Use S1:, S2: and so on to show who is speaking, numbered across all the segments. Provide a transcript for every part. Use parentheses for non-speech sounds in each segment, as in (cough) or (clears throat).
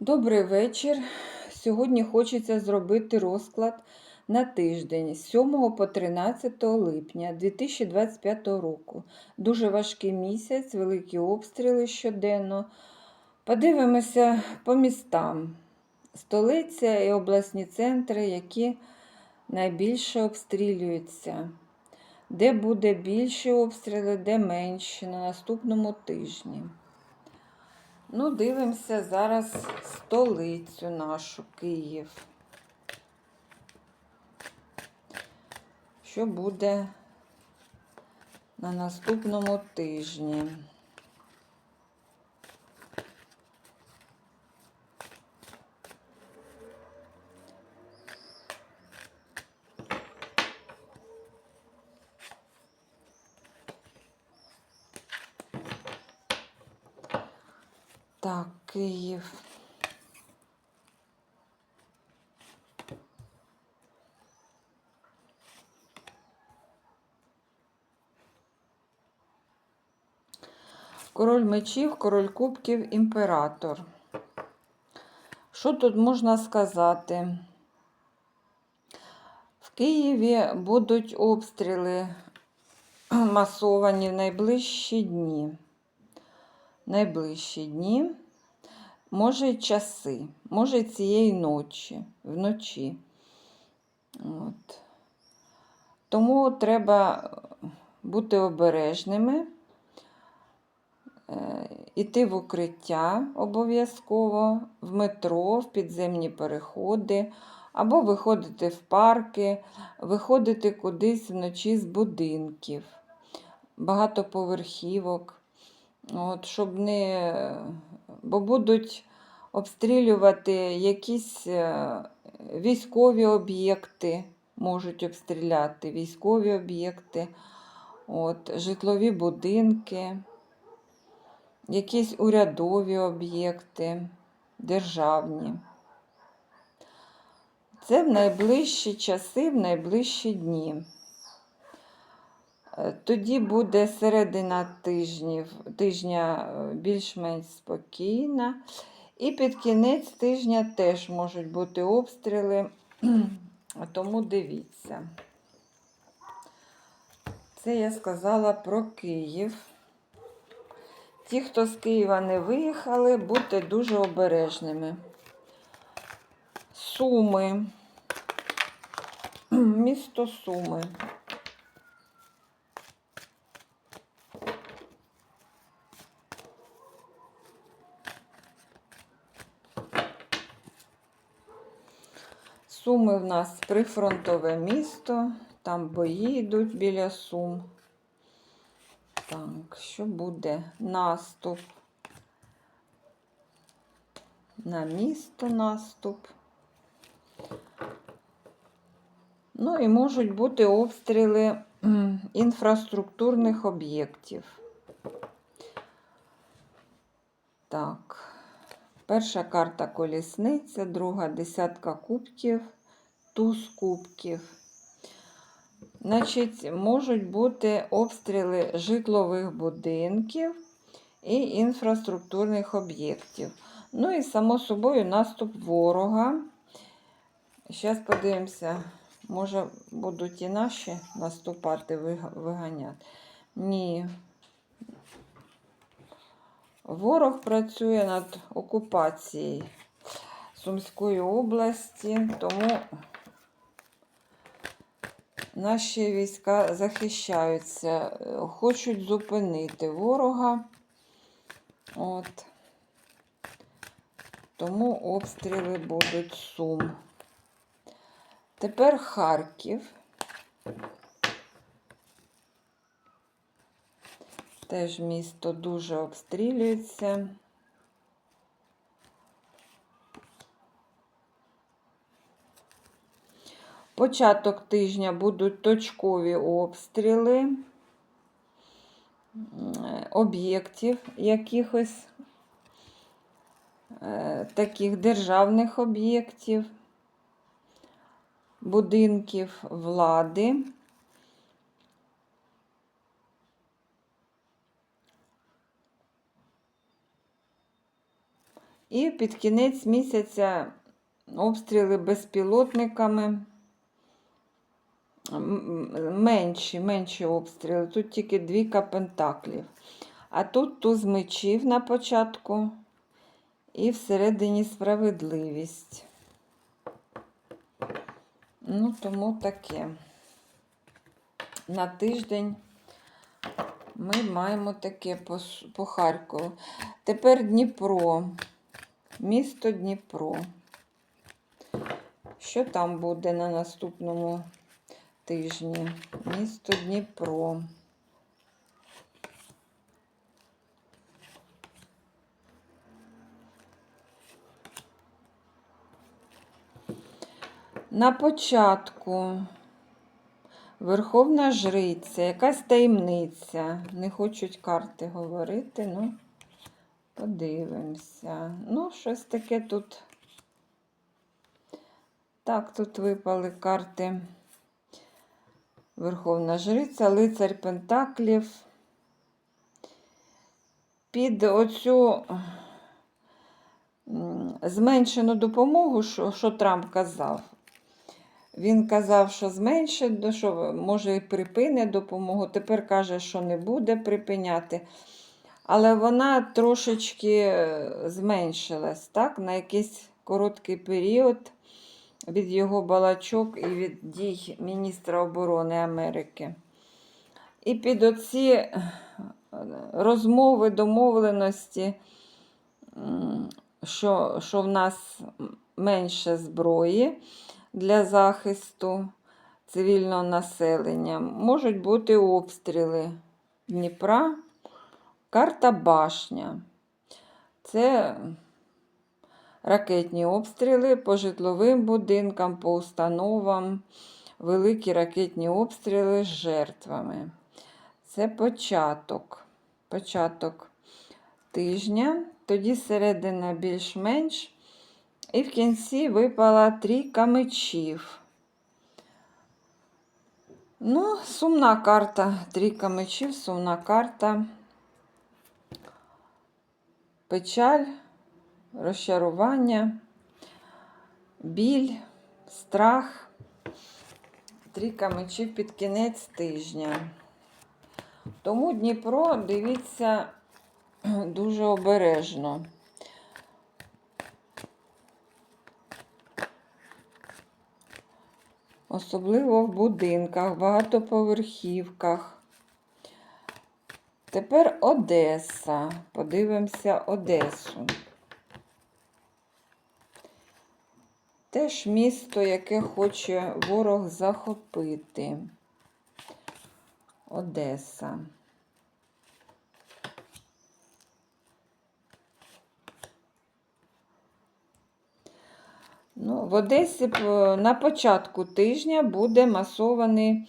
S1: Добрий вечір. Сьогодні хочеться зробити розклад на тиждень з 7 по 13 липня 2025 року. Дуже важкий місяць, великі обстріли щоденно. Подивимося по містам. Столиця і обласні центри, які найбільше обстрілюються. Де буде більші обстріли, де менші на наступному тижні. Ну, дивимося зараз столицю нашу Київ. Що буде на наступному тижні? Так, Київ. Король мечів, король кубків, імператор. Що тут можна сказати? В Києві будуть обстріли (clears throat) масовані в найближчі дні. Найближчі дні, може й часи, може цієї ночі, вночі. От. Тому треба бути обережними, е, іти в укриття обов'язково, в метро, в підземні переходи, або виходити в парки, виходити кудись вночі з будинків, багатоповерхівок. От, щоб не... Бо будуть обстрілювати якісь е, військові об'єкти, можуть обстріляти військові об'єкти, от, житлові будинки, якісь урядові об'єкти, державні. Це в найближчі часи, в найближчі дні. Е, Тоді буде середина тижнів, тижня е, більш-менш спокійна. І під кінець тижня теж можуть бути обстріли, (clears throat) тому дивіться. Це я сказала про Київ. Ті, хто з Києва не виїхали, будьте дуже обережними. Суми, (clears throat) місто Суми. Суми в нас прифронтове місто, там бої йдуть біля Сум. Так, що буде? Наступ. На місто наступ. Ну і можуть бути обстріли інфраструктурних об'єктів. Так, перша карта колісниця, друга десятка кубків, туз кубків. Значить, можуть бути обстріли житлових будинків і інфраструктурних об'єктів. Ну і, само собою, наступ ворога. Зараз подивимося, може, будуть і наші наступати, виганяти. Ні. Ворог працює над окупацією Сумської області, тому наші війська захищаються, хочуть зупинити ворога. От. Тому обстріли будуть Сум. Тепер Харків. Теж місто дуже обстрілюється. Початок тижня будуть точкові обстріли об'єктів якихось е, таких державних об'єктів, будинків влади. І під кінець місяця обстріли безпілотниками. Менші, менші обстріли. Тут тільки двійка пентаклів. А тут туз мечів на початку і всередині справедливість. Ну, тому таке. На тиждень ми маємо таке по, по Харкову. Тепер Дніпро. Місто Дніпро. Що там буде на наступному тижні? Місто Дніпро. На початку Верховна Жриця, якась таємниця. Не хочуть карти говорити, ну, подивимося. Ну, щось таке тут. Так, тут випали карти Верховна Жриця, Лицар Пентаклів. Під оцю зменшену допомогу, що, що Трамп казав. Він казав, що зменшить, що може і припине допомогу. Тепер каже, що не буде припиняти. Але вона трошечки е, зменшилась так, на якийсь короткий період від його балачок і від дій міністра оборони Америки. І під оці е, розмови, домовленості, що, що в нас менше зброї для захисту цивільного населення, можуть бути обстріли Дніпра, карта башня. Це ракетні обстріли по житловим будинкам, по установам, великі ракетні обстріли з жертвами. Це початок. Початок тижня, тоді середина більш-менш. І в кінці випала трійка мечів. Ну, сумна карта. Трійка мечів, сумна карта. Печаль, розчарування, біль, страх. Трійка мечів під кінець тижня. Тому Дніпро дивіться (clears throat) дуже обережно. Особливо в будинках, багатоповерхівках. Тепер Одеса. Подивимося Одесу. Теж місто, яке хоче ворог захопити. Одеса. Ну, в Одесі на початку тижня буде масований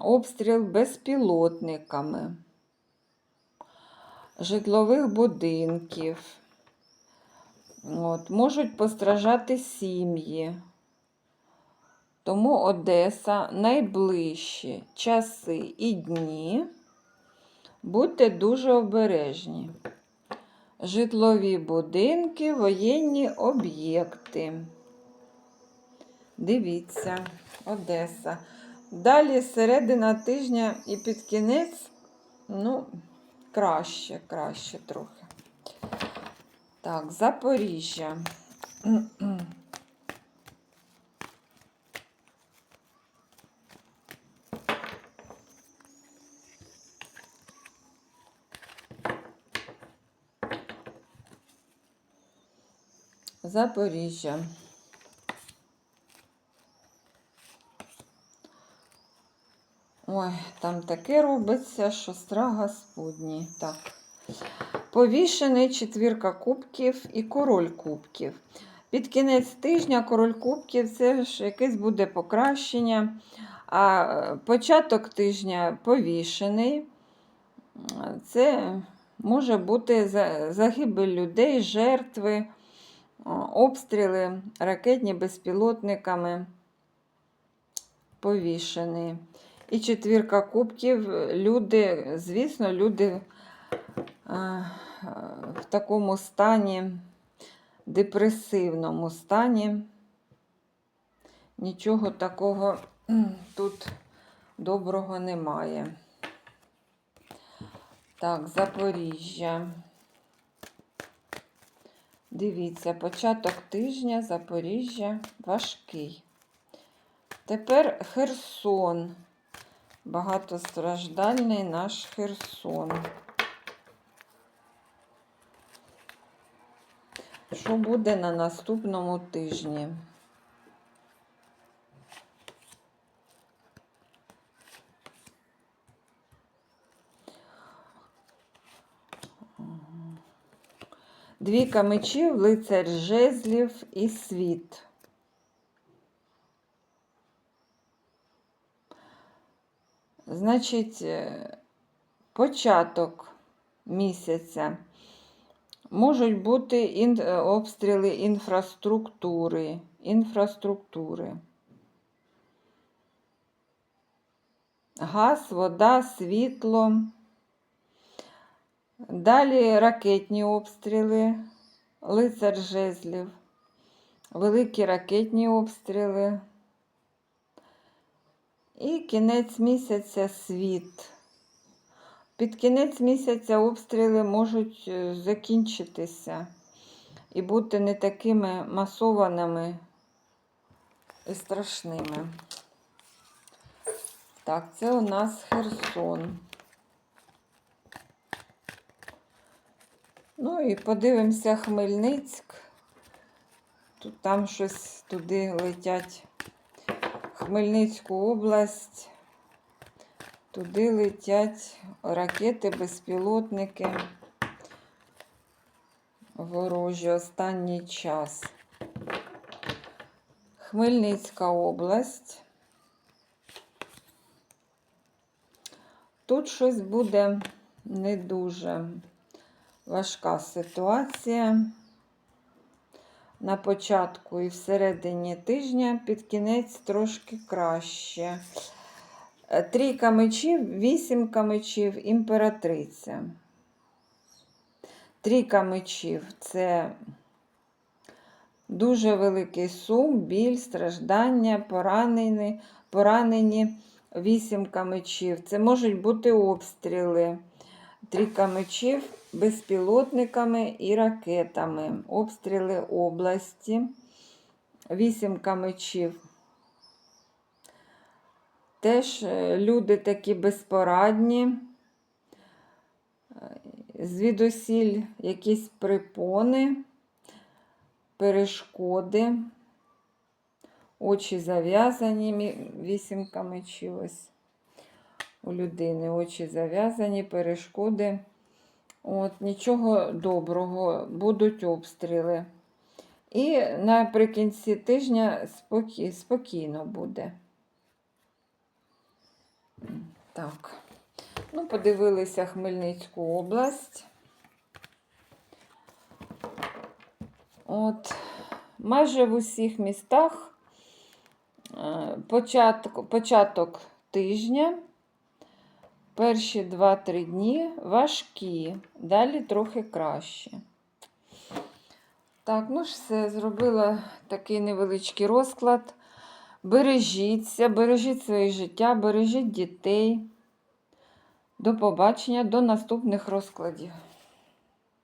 S1: обстріл безпілотниками, житлових будинків. От, можуть постраждати сім'ї. Тому Одеса найближчі часи і дні будьте дуже обережні. Житлові будинки, воєнні об'єкти. Дивіться, Одеса. Далі середина тижня і під кінець, ну, краще, краще трохи. Так, Запоріжжя. Запоріжжя. Ой, там таке робиться, що страх Господній. Так. Повішений четвірка кубків і король кубків. Під кінець тижня король кубків це ж якесь буде покращення. А е, початок тижня повішений. Це може бути загибель людей, жертви, обстріли ракетні безпілотниками. Повішений. І четвірка кубків. Люди, звісно, люди в такому стані депресивному стані. Нічого такого тут доброго немає. Так, Запоріжжя. Дивіться, початок тижня Запоріжжя важкий. Тепер Херсон. Багатостраждальний наш Херсон. Що буде на наступному тижні? Двійка мечів, лицар жезлів і світ. Значить, е, початок місяця. Можуть бути ін- е, обстріли інфраструктури. інфраструктури. Газ, вода, світло. Далі ракетні обстріли, лицар жезлів, великі ракетні обстріли. І кінець місяця світ. Під кінець місяця обстріли можуть е, закінчитися і бути не такими масованими і страшними. Так, це у нас Херсон. Ну і подивимося Хмельницьк. Тут там щось туди летять. Хмельницьку область. Туди летять ракети, безпілотники. Ворожі останній час. Хмельницька область. Тут щось буде не дуже важка ситуація. На початку і всередині тижня під кінець трошки краще. Трійка мечів, вісімка мечів, імператриця. Трійка мечів це дуже великий сум, біль, страждання, поранені, поранені вісімка мечів. Це можуть бути обстріли. Трійка мечів безпілотниками і ракетами. Обстріли області. Вісімка мечів. Теж е, люди такі безпорадні, Е, звідусіль якісь припони, перешкоди, очі зав'язані, мі- вісімка мечів ось у людини очі зав'язані, перешкоди. От, Нічого доброго, будуть обстріли. І наприкінці тижня спокій, спокійно буде. Так. Ну, подивилися Хмельницьку область. От, майже в усіх містах е, початок, початок тижня, перші 2-3 дні важкі, далі трохи краще. Так, ну ж все, зробила такий невеличкий розклад. Бережіться, бережіть своє життя, бережіть дітей. До побачення, до наступних розкладів.